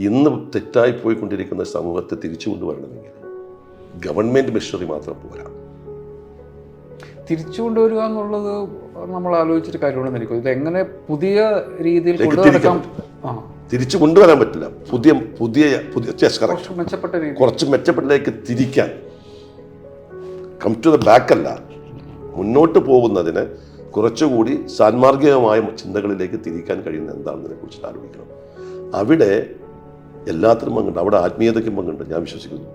ഇന്ന് തെറ്റായി പോയിക്കൊണ്ടിരിക്കുന്ന സമൂഹത്തെ തിരിച്ചു കൊണ്ടുവരണമെങ്കിൽ ഗവൺമെന്റ് മെഷറി മാത്രം പോരാ. തിരിച്ചു കൊണ്ടുവരിക എന്നുള്ളത് നമ്മൾ ആലോചിച്ചിട്ട് കാര്യമാണെന്ന് എനിക്ക് ഇത് എങ്ങനെ പുതിയ രീതിയിൽ കൊണ്ടുനടക്കാം തിരിച്ചു കൊണ്ടുവരാൻ പറ്റില്ല. പുതിയ പുതിയ പുതിയ മെച്ചപ്പെട്ട കുറച്ച് മെച്ചപ്പെട്ടതിലേക്ക് തിരിക്കാൻ. കം ടു ദ ബാക്ക് അല്ല. മുന്നോട്ട് പോകുന്നതിന് കുറച്ചുകൂടി സാൻമാർഗികമായ ചിന്തകളിലേക്ക് തിരിക്കാൻ കഴിയുന്ന എന്താണെന്നതിനെ കുറിച്ച് ആലോചിക്കണം. അവിടെ എല്ലാത്തിനും പങ്കുണ്ട്. അവിടെ ആത്മീയതയ്ക്കും പങ്കുണ്ട് ഞാൻ വിശ്വസിക്കുന്നു.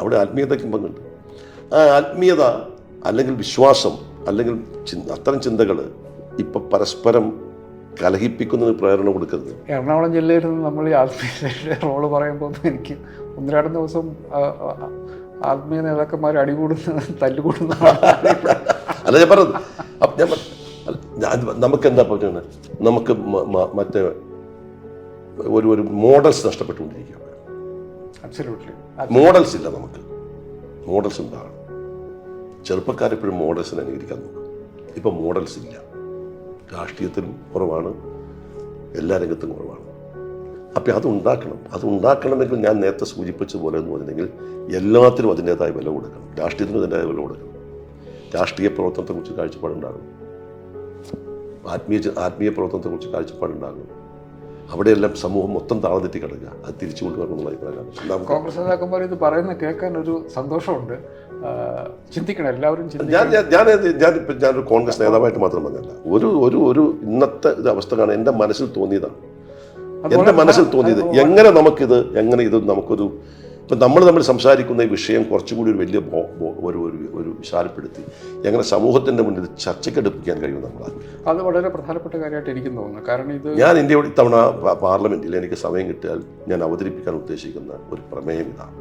അവിടെ ആത്മീയതയ്ക്കും പങ്കുണ്ട്. ആ ആത്മീയത അല്ലെങ്കിൽ വിശ്വാസം അല്ലെങ്കിൽ അത്തരം ചിന്തകൾ ഇപ്പൊ പരസ്പരം കലഹിപ്പിക്കുന്നതിന് പ്രേരണ കൊടുക്കരുത്. എറണാകുളം ജില്ലയിൽ നമ്മൾ ഈ ആത്മീയതയുടെ റോൾ പറയുമ്പോൾ എനിക്ക് ഒന്ന് രണ്ട് ദിവസം ആത്മീയ നേതാക്കന്മാർ അടികൂടുന്ന തല്ലുകൂടുന്ന അല്ല ഞാൻ പറഞ്ഞത് നമുക്ക് എന്താ പറയുന്നത് നമുക്ക് മറ്റേ ഒരു ഒരു മോഡൽസ് നഷ്ടപ്പെട്ടുകൊണ്ടിരിക്കുകയാണ്. മോഡൽസ് ഇല്ല നമുക്ക്. മോഡൽസ് ഉണ്ടാകണം. ചെറുപ്പക്കാരെപ്പോഴും മോഡൽസിനെ അനുകരിക്കാൻ നോക്കും. ഇപ്പം മോഡൽസ് ഇല്ല. രാഷ്ട്രീയത്തിലും കുറവാണ്. എല്ലാ രംഗത്തും കുറവാണ്. അപ്പം അത് ഉണ്ടാക്കണം. അത് ഉണ്ടാക്കണമെങ്കിൽ ഞാൻ നേരത്തെ സൂചിപ്പിച്ചതുപോലെ എന്ന് പറഞ്ഞെങ്കിൽ എല്ലാത്തിനും അതിന്റെതായ വില കൊടുക്കണം. രാഷ്ട്രീയത്തിനും അതിന്റെതായ വില കൊടുക്കണം. രാഷ്ട്രീയ പ്രവർത്തനത്തെക്കുറിച്ച് കാഴ്ചപ്പാടുണ്ടാകണം ആത്മീയ ആത്മീയ പ്രവർത്തനത്തെക്കുറിച്ച് കാഴ്ചപ്പാടുണ്ടാകണം അവിടെയെല്ലാം സമൂഹം മൊത്തം താഴ്ന്നെത്തി കിടക്കുക. അത് തിരിച്ചു കൊണ്ടുവരണം എന്നുള്ള അഭിപ്രായമാണ് കോൺഗ്രസ് നേതാക്കന്മാർ ഇത് പറയുന്ന കേൾക്കാൻ ഒരു സന്തോഷമുണ്ട്. ചിന്തിക്കണം എല്ലാവരും ഞാൻ ഞാൻ ഞാൻ ഇപ്പം ഞാനൊരു കോൺഗ്രസ് നേതാവായിട്ട് മാത്രം പറഞ്ഞല്ല ഒരു ഒരു ഒരു ഇന്നത്തെ ഇത് അവസ്ഥ കാണാൻ എന്റെ മനസ്സിൽ തോന്നിയതാണ്. എന്റെ മനസ്സിൽ തോന്നിയത് എങ്ങനെ നമുക്കിത് എങ്ങനെ ഇത് നമുക്കൊരു ഇപ്പം നമ്മൾ തമ്മിൽ സംസാരിക്കുന്ന ഈ വിഷയം കുറച്ചുകൂടി ഒരു വലിയ ഒരു ഒരു ഒരു വിശാലപ്പെടുത്തി എങ്ങനെ സമൂഹത്തിന്റെ മുന്നിൽ ചർച്ചയ്ക്കെടുപ്പിക്കാൻ കഴിയും നമ്മൾ അത് വളരെ പ്രധാനപ്പെട്ട കാര്യമായിട്ട് എനിക്ക് തോന്നുന്നു. കാരണം ഇത് ഞാൻ ഇന്ത്യയുടെ ഇത്തവണ പാർലമെന്റിൽ പാർലമെന്റിൽ എനിക്ക് സമയം കിട്ടിയാൽ ഞാൻ അവതരിപ്പിക്കാൻ ഉദ്ദേശിക്കുന്ന ഒരു പ്രമേയം ഇതാണ്.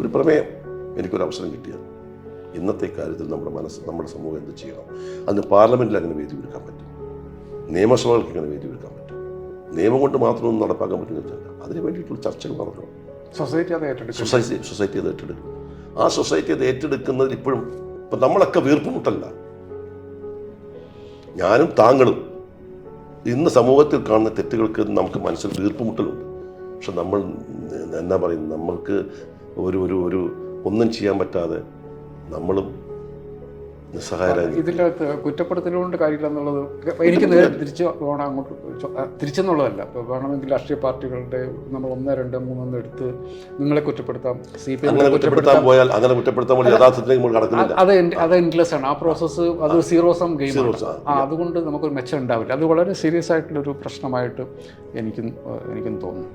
ഒരു പ്രമേയം എനിക്കൊരു അവസരം കിട്ടിയാൽ ഇന്നത്തെ കാര്യത്തിൽ നമ്മുടെ മനസ്സ് നമ്മുടെ സമൂഹം എന്ത് ചെയ്യണം? അന്ന് പാർലമെന്റിൽ അങ്ങനെ വേദി ഒരുക്കാൻ പറ്റും? നിയമസഭകൾക്ക് അങ്ങനെ വേദി ഒരുക്കാൻ പറ്റും? നിയമം കൊണ്ട് മാത്രമൊന്നും നടപ്പാക്കാൻ പറ്റുന്നില്ല അതിന് വേണ്ടിയിട്ടുള്ള ചർച്ചകൾ നടക്കണം സൊസൈറ്റി അത് ഏറ്റെടുക്കും സൊസൈറ്റി ആ സൊസൈറ്റി അത് ഏറ്റെടുക്കുന്നതിൽ ഇപ്പോഴും ഇപ്പം നമ്മളൊക്കെ വീർപ്പുമുട്ടല്ല. ഞാനും താങ്കളും ഇന്ന് സമൂഹത്തിൽ കാണുന്ന തെറ്റുകൾക്ക് നമുക്ക് മനസ്സിൽ വീർപ്പുമുട്ടലുണ്ട്. പക്ഷെ നമ്മൾ എന്താ പറയുന്നത്? നമ്മൾക്ക് ഒരു ഒരു ഒരു ഒന്നും ചെയ്യാൻ പറ്റാതെ നമ്മളും ഇതിന്റെ കുറ്റപ്പെടുത്തലുകൊണ്ട് കാര്യമില്ല എന്നുള്ളത് എനിക്ക് നേരെ തിരിച്ച് പോകണം അങ്ങോട്ട് തിരിച്ചെന്നുള്ളതല്ല. ഇപ്പോൾ വേണമെങ്കിൽ രാഷ്ട്രീയ പാർട്ടികളുടെ നമ്മൾ ഒന്ന് രണ്ട് മൂന്നൊന്ന് എടുത്ത് നിങ്ങളെ കുറ്റപ്പെടുത്താം സി പി എം കുറ്റപ്പെടുത്താൻ പോയാൽ അങ്ങനെ കുറ്റപ്പെടുത്താൻ യഥാർത്ഥത്തിലേക്ക് അത് അത് എൻഡ്ലെസ് ആണ്. ആ പ്രോസസ്സ് അത് സീറോ സം ഗെയിം ആ അതുകൊണ്ട് നമുക്കൊരു മെച്ചം ഉണ്ടാവില്ല. അത് വളരെ സീരിയസ് ആയിട്ടുള്ളൊരു പ്രശ്നമായിട്ട് എനിക്കും എനിക്കും തോന്നുന്നു.